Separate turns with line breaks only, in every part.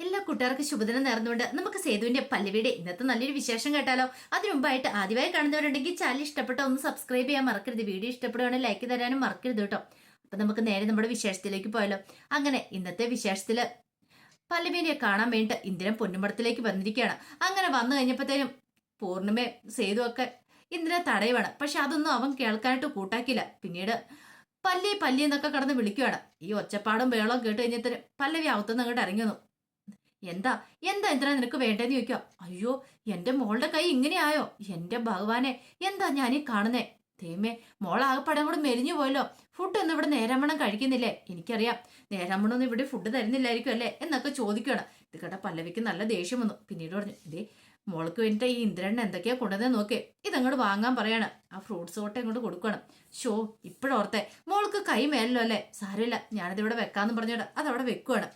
എല്ലാ കൂട്ടുകാർക്കും ശുഭദിനം നേർന്നുകൊണ്ട് നമുക്ക് സേതുവിന്റെ പല്ലവിയുടെ ഇന്നത്തെ നല്ലൊരു വിശേഷം കേട്ടാലോ? അതിനു മുമ്പായിട്ട് ആദ്യമായി കാണുന്നവരുണ്ടെങ്കിൽ ചാനൽ ഇഷ്ടപ്പെട്ടോ ഒന്ന് സബ്സ്ക്രൈബ് ചെയ്യാൻ മറക്കരുത്. വീഡിയോ ഇഷ്ടപ്പെടുവാണെങ്കിൽ ലൈക്ക് തരാനും മറക്കരുത് കേട്ടോ. അപ്പൊ നമുക്ക് നേരെ നമ്മുടെ വിശേഷത്തിലേക്ക് പോയാലോ? അങ്ങനെ ഇന്നത്തെ വിശേഷത്തിൽ പല്ലവിനെ കാണാൻ വേണ്ടിട്ട് ഇന്ദ്രൻ പൊന്നുമടത്തിലേക്ക് വന്നിരിക്കുകയാണ്. അങ്ങനെ വന്നു കഴിഞ്ഞപ്പോഴത്തേനും പൂർണിമയും സേതു ഒക്കെ ഇന്ദ്രനെ തടയുവാണ്. പക്ഷെ അതൊന്നും അവൻ കേൾക്കാനായിട്ട് കൂട്ടാക്കില്ല പിന്നീട് പല്ലി പല്ലി എന്നൊക്കെ കടന്ന് വിളിക്കുവാണ്. ഈ ഒച്ചപ്പാടും വേളവും കേട്ട് കഴിഞ്ഞിട്ട് പല്ലവി അവത്തുനിന്ന് അങ്ങോട്ട് ഇറങ്ങി വന്നു. എന്താ? എന്താ എന്തിനാ നിനക്ക് വേണ്ടേന്ന് ചോദിക്കാം അയ്യോ എന്റെ മോളുടെ കൈ ഇങ്ങനെയായോ? എന്റെ ഭഗവാനെ എന്താ ഈ കാണുന്നേ? ദൈവമേ മോളാകപ്പാടം കൂടെ മെലിഞ്ഞു പോയല്ലോ. ഫുഡ് ഒന്നും ഇവിടെ നേരമണം കഴിക്കുന്നില്ലേ? എനിക്കറിയാം. നേരമണം ഒന്നും ഇവിടെ ഫുഡ് തരുന്നില്ലായിരിക്കും അല്ലേ? എന്നൊക്കെ ചോദിക്കുകയാണ്. ഇത് കേട്ട പല്ലവിക്ക് നല്ല ദേഷ്യം വന്നു. പിന്നീട് പറഞ്ഞു ഇതേ മോൾക്ക് വേണ്ടിയിട്ട് ഈ ഇന്ദ്രൻ എന്തൊക്കെയാ കൊണ്ടുവന്നേ നോക്കേ. ഇതങ്ങോട്ട് വാങ്ങാൻ പറയാണ്. ആ ഫ്രൂട്ട്സ് കോട്ട ഇങ്ങോട്ട് കൊടുക്കണം ഷോ ഇപ്പോഴോർത്തെ മോൾക്ക് കൈ മേലല്ലോ അല്ലേ? സാരമില്ല. ഞാനിത് ഇവിടെ വെക്കാന്ന് പറഞ്ഞോട് അതവിടെ വെക്കുവാണ്.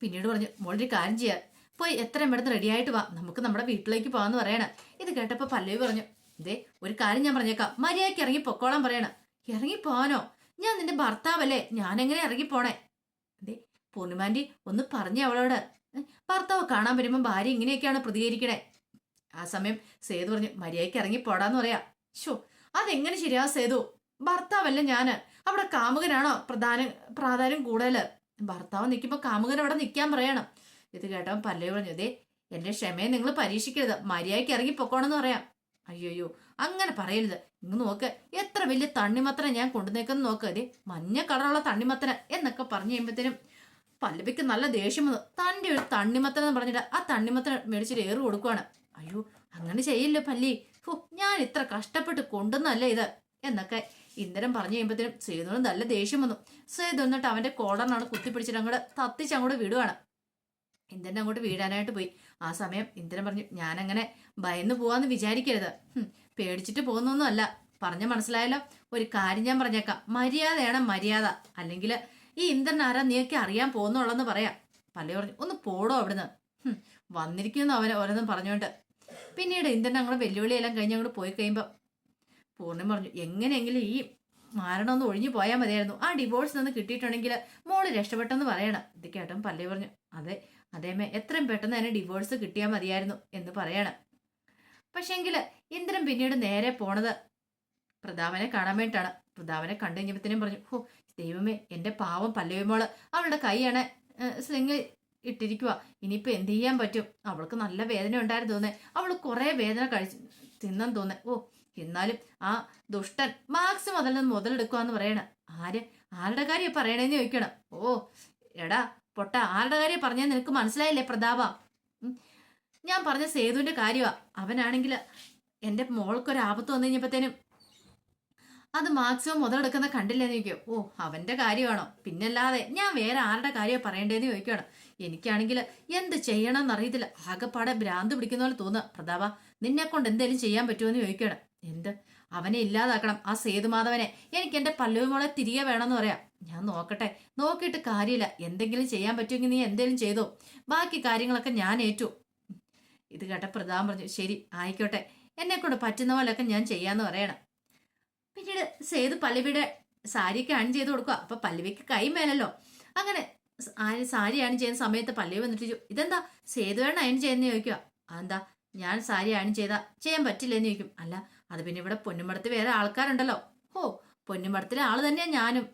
പിന്നീട് പറഞ്ഞു മോളൊരു കാര്യം ചെയ്യാം. പോയി എത്രയും റെഡി റെഡിയായിട്ട് വാ. നമുക്ക് നമ്മുടെ വീട്ടിലേക്ക് പോകാന്ന് പറയണം. ഇത് കേട്ടപ്പോ പല്ലവി പറഞ്ഞു ദേ ഒരു കാര്യം ഞാൻ പറഞ്ഞേക്കാം. മര്യാദയ്ക്ക് ഇറങ്ങി പൊക്കോളാൻ പറയണം. ഇറങ്ങി പോവാനോ ഞാൻ നിന്റെ ഭർത്താവല്ലേ? ഞാൻ എങ്ങനെ ഇറങ്ങി പോണേ? ദേ പൂർണിമാന്റി ഒന്ന് പറഞ്ഞു അവളോട്. ഭർത്താവ് കാണാൻ വരുമ്പോൾ ഭാര്യ ഇങ്ങനെയൊക്കെയാണ് പ്രതികരിക്കണേ. ആ സമയം സേതു പറഞ്ഞു മര്യാദയ്ക്ക് ഇറങ്ങി പോടാന്ന് പറയാ. ഷോ അതെങ്ങനെ ശരിയാ സേതു? ഭർത്താവല്ല ഞാൻ. അവിടെ കാമുകനാണോ പ്രധാന പ്രാധാന്യം കൂടുതൽ? ഭർത്താവ് നിൽക്കുമ്പോൾ കാമുകൻ അവിടെ നിൽക്കാൻ പറയണം. ഇത് കേട്ടവൻ പല്ലവി പറഞ്ഞു അതെ എന്റെ ക്ഷമയെ നിങ്ങൾ പരീക്ഷിക്കരുത്. മര്യാദയ്ക്ക് ഇറങ്ങി പൊക്കോണെന്ന് പറയാം. അയ്യോയ്യോ അങ്ങനെ പറയരുത്. ഇങ്ങ് നോക്ക്. എത്ര വലിയ തണ്ണിമത്തന ഞാൻ കൊണ്ടുവന്നേക്കെന്ന് നോക്ക്. അതെ മഞ്ഞ കളറുള്ള തണ്ണിമത്തന എന്നൊക്കെ പറഞ്ഞു കഴിയുമ്പോഴത്തേനും പല്ലവിക്ക് നല്ല ദേഷ്യം വന്നു. തന്റെ ഒരു തണ്ണിമത്തന എന്ന് പറഞ്ഞിട്ട് ആ തണ്ണിമത്തന മേടിച്ചിട്ട് ഏറ് കൊടുക്കുവാണ്. അയ്യോ അങ്ങനെ ചെയ്യില്ല പല്ലി? ഓ ഞാൻ ഇത്ര കഷ്ടപ്പെട്ട് കൊണ്ടുവന്നല്ല ഇത്? എന്നൊക്കെ ഇന്നരം പറഞ്ഞു കഴിയുമ്പോഴത്തേനും സേതുവിന് നല്ല ദേഷ്യം വന്നു. സേതു എന്നിട്ട് അവന്റെ കോളറിനാണ് കുത്തിപ്പിടിച്ചിട്ട് അങ്ങോട്ട് തത്തിച്ച് അങ്ങോട്ട് വിടുവാണ്. ഇന്ദ്രൻ അങ്ങോട്ട് വീഴാനായിട്ട് പോയി. ആ സമയം ഇന്ദ്രൻ പറഞ്ഞു ഞാനങ്ങനെ ഭയന്ന് പോവാന്ന് വിചാരിക്കരുത്. പേടിച്ചിട്ട് പോകുന്നൊന്നും അല്ല. പറഞ്ഞ മനസ്സിലായല്ലോ? ഒരു കാര്യം ഞാൻ പറഞ്ഞേക്കാം. മര്യാദയാണ് മര്യാദ. അല്ലെങ്കിൽ ഈ ഇന്ദ്രൻ ആരാ നീയൊക്കെ അറിയാൻ പോകുന്നുള്ളെന്ന് പറയാം. പല പറഞ്ഞു ഒന്ന് പോടോ അവിടുന്ന്. വന്നിരിക്കുന്നു അവനെ ഓരോന്നും പറഞ്ഞുകൊണ്ട്. പിന്നീട് ഇന്ദ്രൻ അങ്ങോട്ട് വെല്ലുവിളിയെല്ലാം കഴിഞ്ഞ് അങ്ങോട്ട് പോയി കഴിയുമ്പോൾ പൂർണം പറഞ്ഞു എങ്ങനെയെങ്കിലും ഈ മാരണം ഒന്ന് ഒഴിഞ്ഞു പോയാൽ മതിയായിരുന്നു. ആ ഡിവോഴ്സ് നിന്ന് കിട്ടിയിട്ടുണ്ടെങ്കിൽ മോൾ രക്ഷപ്പെട്ടെന്ന് പറയണം. ഇത് കേട്ടൻ പല്ലേ പറഞ്ഞു. അതെ അതേമേ എത്രയും പെട്ടെന്ന് തന്നെ ഡിവോഴ്സ് കിട്ടിയാൽ മതിയായിരുന്നു എന്ന് പറയണം. പക്ഷെങ്കിൽ ഇന്ദ്രൻ പിന്നീട് നേരെ പോണത് പ്രതാപനെ കാണാൻ വേണ്ടിയിട്ടാണ്. പ്രതാപനെ കണ്ടു കഴിഞ്ഞപ്പോഴത്തേനും പറഞ്ഞു ഹോ ദൈവമേ എന്റെ പാവം പല്ലവി മോൾ അവളുടെ കൈയാണ് സ്ലിങ് ഇട്ടിരിക്കുക ഇനിയിപ്പോൾ എന്ത് ചെയ്യാൻ പറ്റും? അവൾക്ക് നല്ല വേദന ഉണ്ടായിരുന്നു തോന്നേ അവൾ കുറേ വേദന കഴിച്ച് തിന്നാൻ തോന്നേ ഓ എന്നാലും ആ ദുഷ്ടൻ മാക്സിമം അതിൽ നിന്ന് മുതലെടുക്കുക പറയണ. ആര്? ആരുടെ കാര്യം പറയണേന്ന് ചോദിക്കണം. ഓ എടാ പൊട്ട ആരുടെ കാര്യം പറഞ്ഞാൽ നിനക്ക് മനസ്സിലായില്ലേ പ്രതാപ? ഞാൻ പറഞ്ഞ സേതുവിന്റെ കാര്യമാ അവനാണെങ്കിൽ എന്റെ മോൾക്കൊരു ആപത്ത് വന്നു കഴിഞ്ഞപ്പോഴത്തേനും അത് മാക്സിമം മുതലെടുക്കുന്ന കണ്ടില്ലെന്ന് ചോദിക്കും. ഓ അവന്റെ കാര്യമാണോ? പിന്നല്ലാതെ ഞാൻ വേറെ ആരുടെ കാര്യം പറയേണ്ടതെന്ന് ചോദിക്കുകയാണ് എനിക്കാണെങ്കിൽ എന്ത് ചെയ്യണമെന്ന് അറിയത്തില്ല ആകെപ്പാടെ ഭ്രാന്ത് പിടിക്കുന്ന പോലെ തോന്നുക പ്രതാപ നിന്നെ കൊണ്ട് എന്തെങ്കിലും ചെയ്യാൻ പറ്റുമെന്ന് ചോദിക്കുകയാണ് എന്ത്? അവനെ ഇല്ലാതാക്കണം. ആ സേതുമാധവനെ എനിക്ക് എന്റെ പല്ലവി മോളെ തിരികെ വേണമെന്ന് പറയാം. ഞാൻ നോക്കട്ടെ. നോക്കിയിട്ട് കാര്യമില്ല. എന്തെങ്കിലും ചെയ്യാൻ പറ്റുമെങ്കിൽ നീ എന്തെങ്കിലും ചെയ്തോ. ബാക്കി കാര്യങ്ങളൊക്കെ ഞാൻ ഏറ്റു. ഇത് കേട്ട പ്രധാൻ പറഞ്ഞു ശരി ആയിക്കോട്ടെ. എന്നെ കൊണ്ട് പറ്റുന്ന പോലെയൊക്കെ ഞാൻ ചെയ്യാന്ന് പറയണം. പിന്നീട് സേതു പല്ലവിയുടെ സാരിയൊക്കെ അൺ ചെയ്ത് കൊടുക്കുക. അപ്പൊ പല്ലവിക്ക് കൈ മേലല്ലോ. അങ്ങനെ സാരി അൺ ചെയ്യുന്ന സമയത്ത് പല്ലവി വന്നിട്ട് ഇതെന്താ? സേതുവേണ് അയൺ ചെയ്യുന്ന? ചോദിക്കുക. അതെന്താ? ഞാൻ സാരി അയൺ ചെയ്താ. ചെയ്യാൻ പറ്റില്ലെന്ന് ചോദിക്കും. അല്ല അത് പിന്നെ ഇവിടെ പൊന്നുമടത്ത് വേറെ ആൾക്കാരുണ്ടല്ലോ. ഓ പൊന്നുമടത്തിലെ ആൾ തന്നെയാ ഞാനും.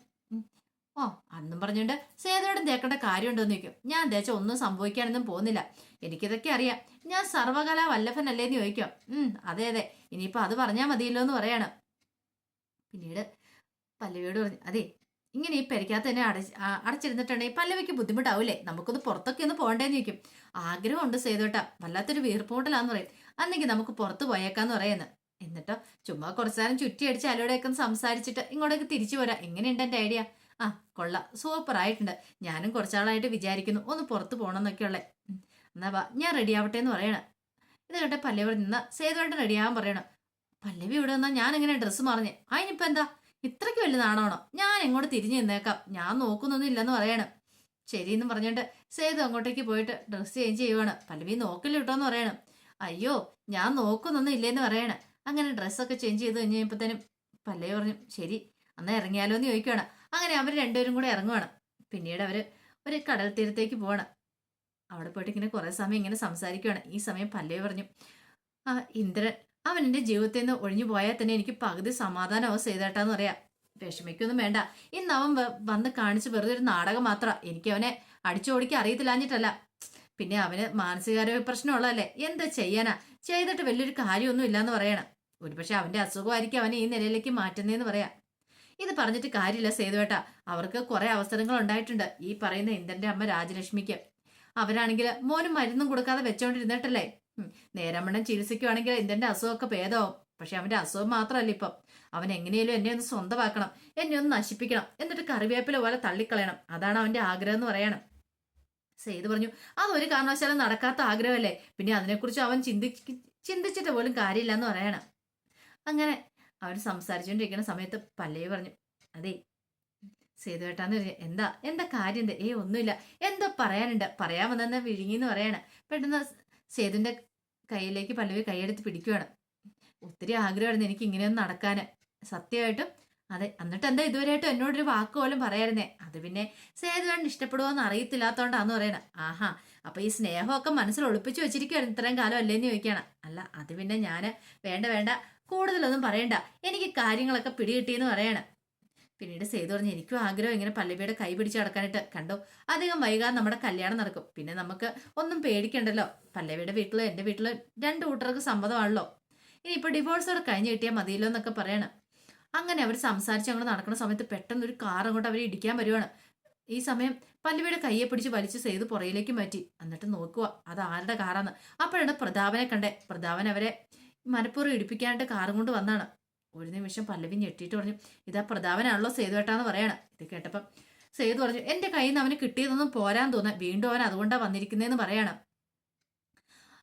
ഓ അന്നും പറഞ്ഞുകൊണ്ട് സേതുവേടൻ തേക്കേണ്ട കാര്യമുണ്ടോന്ന് ചോദിക്കും. ഞാൻ തേച്ച ഒന്നും സംഭവിക്കാനൊന്നും പോകുന്നില്ല. എനിക്കിതൊക്കെ അറിയാം. ഞാൻ സർവകലാ വല്ലഭനല്ലേന്ന് ചോദിക്കാം. ഉം അതെ അതെ. ഇനിയിപ്പോ അത് പറഞ്ഞാൽ മതിയല്ലോ എന്ന് പറയാണ്. പിന്നീട് പല്ലവിയോട് പറഞ്ഞു അതെ ഇങ്ങനെ ഈ പെരക്കകത്ത് തന്നെ അടച്ച് അടച്ചിരുന്നിട്ടുണ്ടെങ്കിൽ പല്ലവിക്ക് ബുദ്ധിമുട്ടാവൂലേ നമുക്കൊന്ന് പുറത്തൊക്കെ ഒന്ന് പോകണ്ടേന്ന് ചോദിക്കും. ആഗ്രഹമുണ്ട് സേതോട്ട വല്ലാത്തൊരു വീർപ്പൂട്ടലാന്ന് പറയും. അന്നെങ്കിൽ നമുക്ക് പുറത്ത് പോയേക്കാന്ന് പറയുന്നു. എന്നിട്ടോ ചുമ്മാ കുറച്ചു നേരം ചുറ്റി അടിച്ച് അലോടെയൊക്കെ സംസാരിച്ചിട്ട് ഇങ്ങോട്ടേക്ക് തിരിച്ചു പോരാ. എങ്ങനെയുണ്ട് എന്റെ ഐഡിയ? ആ കൊള്ളാം. സൂപ്പർ ആയിട്ടുണ്ട് ഞാനും കുറച്ചാളായിട്ട് വിചാരിക്കുന്നു. ഒന്ന് പുറത്ത് പോകണമെന്നൊക്കെ എന്നൊക്കെയുള്ളേ. എന്നാ വാ ഞാൻ റെഡി ആവട്ടെ എന്ന് പറയണം. ഇത് കേട്ടെ പല്ലവി നിന്ന സേതുവായിട്ട് റെഡി ആവാൻ പറയണം. പല്ലവി ഇവിടെ നിന്നാ ഞാൻ എങ്ങനെ ഡ്രസ്സ് മറിഞ്ഞ്? അതിനിപ്പോ എന്താ? ഇത്രയ്ക്ക് വലിയ നാണമാണോ ഞാൻ എങ്ങോട്ട് തിരിഞ്ഞു നിന്നേക്കാം. ഞാൻ നോക്കുന്നൊന്നും ഇല്ലെന്ന് പറയണം. ശരിയെന്ന് പറഞ്ഞിട്ട് സേതു അങ്ങോട്ടേക്ക് പോയിട്ട് ഡ്രസ്സ് ചേഞ്ച് ചെയ്യുവാണ്. പല്ലവി നോക്കില്ല കേട്ടോ എന്ന് പറയണം. അയ്യോ ഞാൻ നോക്കുന്നൊന്നും ഇല്ലേന്ന് പറയണം. അങ്ങനെ ഡ്രസ്സൊക്കെ ചേഞ്ച് ചെയ്ത് കഴിഞ്ഞ് കഴിയുമ്പോഴത്തേനും പല്ലേ പറഞ്ഞു ശരി അന്ന് ഇറങ്ങിയാലോ എന്ന് ചോദിക്കുകയാണ് അങ്ങനെ അവർ രണ്ടുപേരും കൂടെ ഇറങ്ങുവാണ്. പിന്നീട് അവർ ഒരു കടൽ തീരത്തേക്ക് പോവാണ്. അവിടെ പോയിട്ട് ഇങ്ങനെ കുറേ സമയം ഇങ്ങനെ സംസാരിക്കുകയാണ് ഈ സമയം പല്ലേ പറഞ്ഞു ആ ഇന്ദ്രൻ അവൻ എന്റെ ജീവിതത്തിൽ നിന്ന് ഒഴിഞ്ഞു പോയാൽ തന്നെ എനിക്ക് പകുതി സമാധാനമാവും ചെയ്തേട്ടാന്ന് പറയാം. വിഷമിക്കൊന്നും വേണ്ട. ഇന്ന് അവൻ വന്ന് കാണിച്ച് വെറുതെ ഒരു നാടകം മാത്രമാണ് എനിക്ക് അവനെ അടിച്ചോടിക്കാൻ അറിയത്തില്ലാഞ്ഞിട്ടല്ല. പിന്നെ അവന് മാനസികാരോഗ്യ പ്രശ്നമുള്ളതല്ലേ? എന്താ ചെയ്യാനാ? ചെയ്തിട്ട് വലിയൊരു കാര്യമൊന്നും ഇല്ലാന്ന് പറയണം. ഒരുപക്ഷെ അവന്റെ അസുഖമായിരിക്കും അവനെ ഈ നിലയിലേക്ക് മാറ്റുന്നതെന്ന് പറയാം. ഇത് പറഞ്ഞിട്ട് കാര്യമില്ല സേതുവേട്ട. അവർക്ക് കുറേ അവസരങ്ങൾ ഉണ്ടായിട്ടുണ്ട്. ഈ പറയുന്ന ഇന്ദ്രന്റെ അമ്മ രാജലക്ഷ്മിക്ക്. അവരാണെങ്കിൽ മോനും മരുന്നും കൊടുക്കാതെ വെച്ചോണ്ടിരുന്നിട്ടല്ലേ? നേരാമണ്ണം ചികിത്സിക്കുവാണെങ്കിൽ ഇന്ദ്രന്റെ അസുഖമൊക്കെ ഭേദമാവും. പക്ഷെ അവന്റെ അസുഖം മാത്രമല്ല ഇപ്പം. അവൻ എങ്ങനെയും എന്നെ ഒന്ന് സ്വന്തമാക്കണം. എന്നെ ഒന്ന് നശിപ്പിക്കണം. എന്നിട്ട് കറിവേപ്പില പോലെ തള്ളിക്കളയണം. അതാണ് അവന്റെ ആഗ്രഹം എന്ന് പറയണം. സെയ്ത് പറഞ്ഞു അതൊരു കാരണവശാലും നടക്കാത്ത ആഗ്രഹമല്ലേ? പിന്നെ അതിനെക്കുറിച്ച് അവൻ ചിന്തി ചിന്തിച്ചിട്ട് പോലും കാര്യമില്ല എന്ന് പറയണം. അങ്ങനെ അവർ സംസാരിച്ചുകൊണ്ടിരിക്കുന്ന സമയത്ത് പല്ലവി പറഞ്ഞു അതെ സേതുവേട്ടാന്ന് പറഞ്ഞു എന്താ എന്താ കാര്യം? എന്താ ഏ ഒന്നുമില്ല. എന്തോ പറയാനുണ്ട്. പറയാൻ വന്നെന്ന് വിഴുങ്ങിന്ന് പറയാണ്. പെട്ടെന്ന് സേതുവിന്റെ കയ്യിലേക്ക് പല്ലവി കൈയെടുത്ത് പിടിക്കുകയാണ് ഒത്തിരി ആഗ്രഹമായിരുന്നു എനിക്ക് ഇങ്ങനെയൊന്നും നടക്കാൻ സത്യമായിട്ടും അതെ എന്നിട്ട് എന്താ ഇതുവരെയായിട്ടും എന്നോടൊരു വാക്ക് പോലും പറയായിരുന്നേ അത് പിന്നെ സേതുവേട്ടൻ ഇഷ്ടപ്പെടുമോന്ന് അറിയത്തില്ലാത്തോണ്ടാന്ന് പറയണ. ആഹാ അപ്പൊ ഈ സ്നേഹമൊക്കെ മനസ്സിൽ ഒളിപ്പിച്ചു വെച്ചിരിക്കുവായിരുന്നു ഇത്രയും കാലം അല്ലേന്ന് ചോദിക്കുകയാണ്. അല്ല അത് പിന്നെ ഞാൻ വേണ്ട വേണ്ട കൂടുതലൊന്നും പറയണ്ട. എനിക്ക് കാര്യങ്ങളൊക്കെ പിടികിട്ടിയെന്ന് പറയാണ്. പിന്നീട് സേതു പറഞ്ഞു എനിക്കും ആഗ്രഹം ഇങ്ങനെ പല്ലവിയുടെ കൈ പിടിച്ച് നടക്കാനായിട്ട്. കണ്ടോ? അധികം വൈകാതെ നമ്മുടെ കല്യാണം നടക്കും. പിന്നെ നമുക്ക് ഒന്നും പേടിക്കണ്ടല്ലോ. പല്ലവിയുടെ വീട്ടിലോ എന്റെ വീട്ടിലോ രണ്ട് കൂട്ടർക്ക് സമ്മതമാണല്ലോ. ഇനിയിപ്പോൾ ഡിവോഴ്സോടെ കഴിഞ്ഞ് കിട്ടിയാൽ മതിയല്ലോ എന്നൊക്കെ പറയണം. അങ്ങനെ അവർ സംസാരിച്ച് അങ്ങോട്ട് നടക്കുന്ന സമയത്ത് പെട്ടെന്ന് ഒരു കാർ അങ്ങോട്ട് അവരെ ഇടിക്കാൻ വരുവാണ്. ഈ സമയം പല്ലവിയുടെ കയ്യെ പിടിച്ച് വലിച്ചു സേതു പുറയിലേക്ക് മാറ്റി. എന്നിട്ട് നോക്കുക അത് ആരുടെ കാറാന്ന്. അപ്പോഴാണ് പ്രതാപനെ കണ്ടേ. പ്രതാപൻ അവരെ മനപ്പൂർവം ഇടിപ്പിക്കാനായിട്ട് കാറും കൊണ്ട് വന്നാണ്. ഒരു നിമിഷം പല്ലവി ഞെട്ടിയിട്ട് പറഞ്ഞു ഇതാ പ്രതാപനാണല്ലോ സേതുവേട്ടാന്ന് പറയണം. ഇത് കേട്ടപ്പം സേതു പറഞ്ഞു എന്റെ കയ്യിൽ നിന്ന് അവന് കിട്ടിയതൊന്നും പോരാൻ തോന്നാൻ വീണ്ടും അവൻ അതുകൊണ്ടാണ് വന്നിരിക്കുന്നതെന്ന് പറയണം.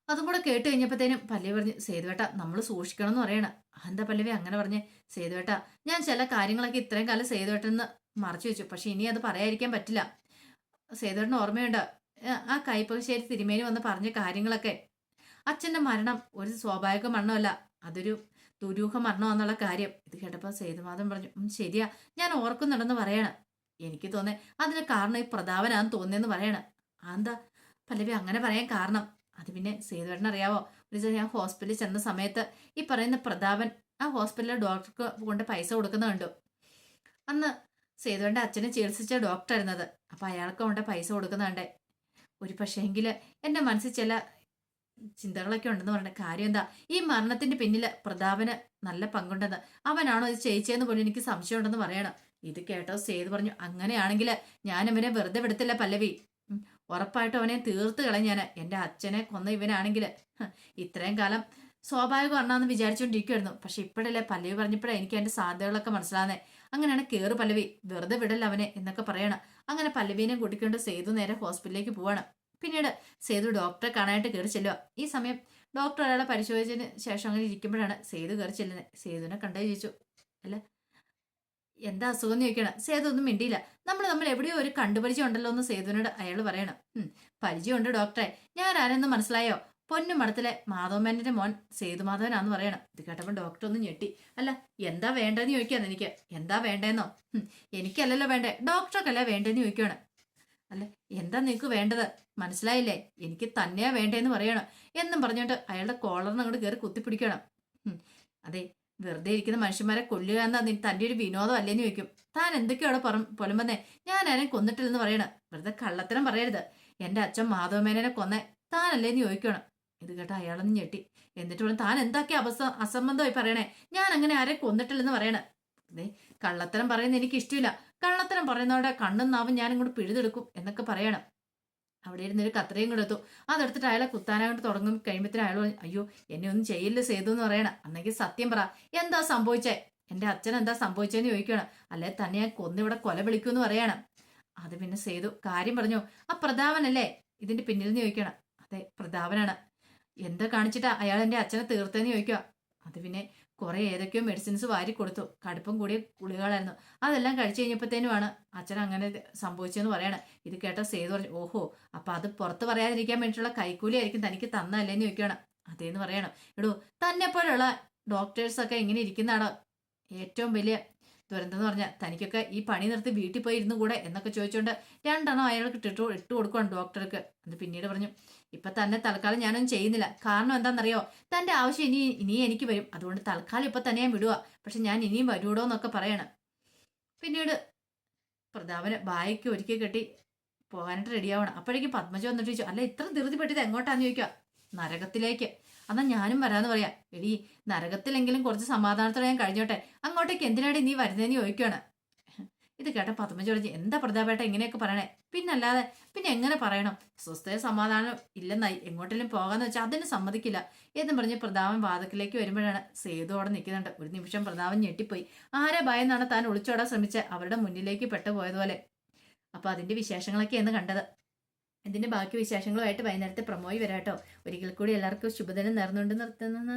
അതും കൂടെ കേട്ട് കഴിഞ്ഞപ്പോഴത്തേനും പല്ലവി പറഞ്ഞു സേതുവേട്ട നമ്മൾ സൂക്ഷിക്കണം എന്ന് പറയണം. എന്താ പല്ലവി? അങ്ങനെ പറഞ്ഞേ സേതുവേട്ട ഞാൻ ചില കാര്യങ്ങളൊക്കെ ഇത്രയും കാലം സേതുവേട്ടെന്ന് മറച്ചു വെച്ചു പക്ഷെ ഇനി അത് പറയാതിരിക്കാൻ പറ്റില്ല. സേതുവേട്ടന് ഓർമ്മയുണ്ട് ആ കൈപ്പകശ്ശേരി തിരുമേനി വന്ന് പറഞ്ഞ കാര്യങ്ങളൊക്കെ അച്ഛന്റെ മരണം ഒരു സ്വാഭാവിക മരണമല്ല. അതൊരു ദുരൂഹ മരണമെന്നുള്ള കാര്യം. ഇത് കേട്ടപ്പോൾ സേതുമാധവൻ പറഞ്ഞു ശരിയാ. ഞാൻ ഓർക്കുന്നുണ്ടെന്ന് പറയണം. എനിക്ക് തോന്നേ അതിന് കാരണം ഈ പ്രതാപനാന്ന് തോന്നിയെന്ന് പറയണം. എന്താ? പല്ലവി അങ്ങനെ പറയാൻ കാരണം. അത് പിന്നെ സേതുവേട്ടൻ അറിയാവോ? ഒരു ഞാൻ ഹോസ്പിറ്റലിൽ ചെന്ന സമയത്ത് ഈ പറയുന്ന പ്രതാപൻ ആ ഹോസ്പിറ്റലിലെ ഡോക്ടർക്ക് കൊണ്ട് പൈസ കൊടുക്കുന്ന കണ്ടു. അന്ന് സേതുവേട്ടന്റെ അച്ഛനെ ചികിത്സിച്ച ഡോക്ടർ ഡോക്ടറായിരുന്നത്. അപ്പം അയാൾക്ക് കൊണ്ട് പൈസ കൊടുക്കുന്നുണ്ട് ഒരു പക്ഷേങ്കിൽ എന്റെ മനസ്സിൽ ചില ചിന്തകളൊക്കെ ഉണ്ടെന്ന് പറഞ്ഞ കാര്യം എന്താ? ഈ മരണത്തിന്റെ പിന്നിൽ പ്രതാപന് നല്ല പങ്കുണ്ടെന്ന്. അവനാണോ ഇത് ചേച്ചിയെന്ന് പോലും എനിക്ക് സംശയമുണ്ടെന്ന് പറയണം. ഇത് കേട്ടോ സേതു പറഞ്ഞു. അങ്ങനെയാണെങ്കിൽ ഞാൻ ഇവനെ വെറുതെ വിടത്തില്ല പല്ലവി. ഉറപ്പായിട്ടും അവനെ തീർത്ത് ഞാൻ എന്റെ അച്ഛനെ കൊന്ന ഇവനാണെങ്കിൽ ഇത്രയും കാലം സ്വാഭാവികം മരണമെന്ന് വിചാരിച്ചുകൊണ്ടിരിക്കുമായിരുന്നു പക്ഷെ ഇപ്പോഴല്ലേ പല്ലവി പറഞ്ഞപ്പോഴേ എനിക്ക് അതിന്റെ സാധ്യതകളൊക്കെ മനസ്സിലാകുന്നേ അങ്ങനെയാണ് കേറ് പല്ലവി. വെറുതെ വിടല്ല അവനെ എന്നൊക്കെ പറയണം. അങ്ങനെ പല്ലവീനെ കൂട്ടിക്കൊണ്ട് സേതു നേരെ ഹോസ്പിറ്റലിലേക്ക് പോവാണ്. പിന്നീട് സേതു ഡോക്ടറെ കാണാനായിട്ട് കയറി ചെല്ലുക ഈ സമയം ഡോക്ടർ അയാളെ പരിശോധിച്ചതിന് ശേഷം അങ്ങനെ ഇരിക്കുമ്പോഴാണ് സേതു കയറി ചെല്ലുന്നത്. സേതുവിനെ കണ്ടേ ചോദിച്ചു. അല്ല എന്താ അസുഖം എന്ന് ചോദിക്കണം സേതു ഒന്നും മിണ്ടിയില്ല. നമ്മൾ നമ്മൾ എവിടെയോ ഒരു കണ്ടുപരിചയം ഉണ്ടല്ലോ എന്ന് സേതുവിനോട് അയാൾ പറയണം. "ഉം, പരിചയമുണ്ട് ഡോക്ടറെ ഞാൻ ആരെന്ന് മനസ്സിലായോ? പൊന്നു മഠത്തിലെ മാധവമേനന്റെ മോൻ സേതു മാധവനാന്ന് പറയണം. ഇത് കേട്ടപ്പോൾ ഡോക്ടർ ഒന്ന് ഞെട്ടി. അല്ല എന്താ വേണ്ടതെന്ന് ചോദിക്കാന്ന് എനിക്ക്. എന്താ വേണ്ടതെന്നോ? "ഉം, എനിക്കല്ലല്ലോ വേണ്ടേ. ഡോക്ടർക്കല്ല വേണ്ടതെന്ന് ചോദിക്കുകയാണ്. അല്ല? എന്താ നിനക്ക് വേണ്ടത്? മനസ്സിലായില്ലേ? എനിക്ക് തന്നെയാ വേണ്ടേന്ന് പറയണം. എന്നും പറഞ്ഞിട്ട് അയാളുടെ കോളറിന് അങ്ങോട്ട് കയറി കുത്തിപ്പിടിക്കണം. അതെ വെറുതെ ഇരിക്കുന്ന മനുഷ്യന്മാരെ കൊല്ലുക എന്നാ തന്റെ ഒരു വിനോദം അല്ലേന്ന് ചോദിക്കും. താൻ എന്തൊക്കെയാണ് പറ പൊലമ്പന്നേ ഞാൻ ആരെയും കൊന്നിട്ടില്ലെന്ന് പറയണം. വെറുതെ കള്ളത്തരം പറയരുത്. എന്റെ അച്ഛൻ മാധവമേനെ കൊന്നേ. താനല്ലേന്ന് ചോദിക്കണം. ഇത് കേട്ട അയാളൊന്ന് ഞെട്ടി. എന്നിട്ട് താൻ എന്തൊക്കെ അബസ അസംബന്ധമായി പറയണേ? ഞാൻ അങ്ങനെ ആരെ കൊന്നിട്ടില്ലെന്ന് പറയണേ. അതെ കള്ളത്തരം പറയുന്ന എനിക്ക് ഇഷ്ടമില്ല കള്ളത്തരം പറയുന്നവരുടെ കണ്ണും നാവും ഞാൻ ഇങ്ങോട്ട് പിഴുതെടുക്കും എന്നൊക്കെ പറയണം. അവിടെ ഇരുന്നൊരു കത്രയും കൂടെ എത്തും അതെടുത്തിട്ട് അയാളെ കുത്താനായിട്ട് തുടങ്ങും. കഴിയുമ്പത്തിന് അയാൾ അയ്യോ എന്നെ ഒന്നും ചെയ്യില്ല സേതു എന്ന് പറയണം. അന്നെങ്കിൽ സത്യം പറ. എന്താ സംഭവിച്ചേ? എന്റെ അച്ഛൻ എന്താ സംഭവിച്ചതെന്ന് ചോദിക്കണം. അല്ലെ തന്നെ ഞാൻ കൊന്നിവിടെ കൊല വിളിക്കൂന്ന് പറയണം. അത് പിന്നെ സേതു കാര്യം പറഞ്ഞു ആ പ്രതാപനല്ലേ? ഇതിന്റെ പിന്നിൽ നിന്ന് ചോദിക്കണം. അതെ പ്രതാപനാണ്. എന്താ കാണിച്ചിട്ടാ അയാൾ എന്റെ അച്ഛനെ തീർത്തേന്ന് ചോദിക്കുക? അത് പിന്നെ കുറെ ഏതൊക്കെയോ മെഡിസിൻസ് വാരി കൊടുത്തു. കടുപ്പം കൂടിയ ഗുളികളായിരുന്നു അതെല്ലാം കഴിച്ചു കഴിഞ്ഞപ്പോഴത്തേനുമാണ് അച്ഛൻ അങ്ങനെ സംഭവിച്ചെന്ന് പറയണം. ഇത് കേട്ട സേതു പറഞ്ഞു ഓഹോ അപ്പൊ അത് പുറത്ത് പറയാതിരിക്കാൻ വേണ്ടിയിട്ടുള്ള കൈക്കൂലി ആയിരിക്കും തനിക്ക് തന്നല്ലേന്ന് ചോദിക്കണം അതേന്ന് പറയണം. എടോ തന്നെ പോലുള്ള ഡോക്ടേഴ്സൊക്കെ ഇങ്ങനെ ഇരിക്കുന്നതാണ്? ഏറ്റവും വലിയ ദുരന്തം എന്ന് പറഞ്ഞാൽ തനിക്കൊക്കെ ഈ പണി നിർത്തി വീട്ടിൽ പോയി ഇരുന്നു കൂടെ എന്നൊക്കെ ചോദിച്ചുകൊണ്ട് രണ്ടെണ്ണം അയാൾക്ക് ഇട്ടിട്ട് ഇട്ട് കൊടുക്കുവാണ് ഡോക്ടർക്ക് അത് പിന്നീട് പറഞ്ഞു ഇപ്പൊ തന്നെ തൽക്കാലം ഞാനൊന്നും ചെയ്യുന്നില്ല. കാരണം എന്താണെന്നറിയോ? തന്റെ ആവശ്യം ഇനി ഇനിയും എനിക്ക് വരും. അതുകൊണ്ട് തൽക്കാലം ഇപ്പൊ തന്നെ ഞാൻ വിടുക പക്ഷെ ഞാൻ ഇനിയും വരൂടോ എന്നൊക്കെ പറയണം. പിന്നീട് പ്രതാപന് ബായ്ക്ക് ഒരുക്കി കെട്ടി പോകാനായിട്ട് റെഡിയാവണം അപ്പോഴേക്കും പത്മജ വന്നിട്ട് ചോദിച്ചു അല്ല ഇത്ര ധൃതി പെട്ടിത് എങ്ങോട്ടാന്ന് ചോദിക്കുക നരകത്തിലേക്ക്. എന്നാ ഞാനും വരാന്ന് പറയാം. എടി നരകത്തിലെങ്കിലും കുറച്ച് സമാധാനത്തോടെ ഞാൻ കഴിഞ്ഞോട്ടെ. അങ്ങോട്ടേക്ക് എന്തിനാണ് നീ വരുന്നതെന്ന് ചോദിക്കുകയാണ് ഇത് കേട്ട പത്മജ പറഞ്ഞു എന്താ പ്രതാപേട്ട ഇങ്ങനെയൊക്കെ പറയണേ? പിന്നല്ലാതെ പിന്നെ എങ്ങനെ പറയണം? സ്വസ്ഥയ സമാധാനം ഇല്ലെന്നായി. എങ്ങോട്ടെങ്കിലും പോകാന്ന് വെച്ചാൽ അതിന് സമ്മതിക്കില്ല. എന്നും പറഞ്ഞ് പ്രതാപൻ വാതക്കിലേക്ക് വരുമ്പോഴാണ് സേതു അവിടെ നിൽക്കുന്നുണ്ട്. ഒരു നിമിഷം പ്രതാപൻ ഞെട്ടിപ്പോയി. ആരെ ഭയന്നാണ് താൻ ഒളിച്ചോടാൻ ശ്രമിച്ച? അവരുടെ മുന്നിലേക്ക് പെട്ടുപോയതുപോലെ. അപ്പൊ അതിന്റെ എന്ന് കണ്ടത്. ഇതിന്റെ ബാക്കി വിശേഷങ്ങളുമായിട്ട് വൈകുന്നേരത്തെ പ്രമോയി വരാട്ടോ. ഒരിക്കൽ കൂടി എല്ലാവർക്കും ശുഭദിനം നേർന്നുകൊണ്ട് നിർത്തുന്നു.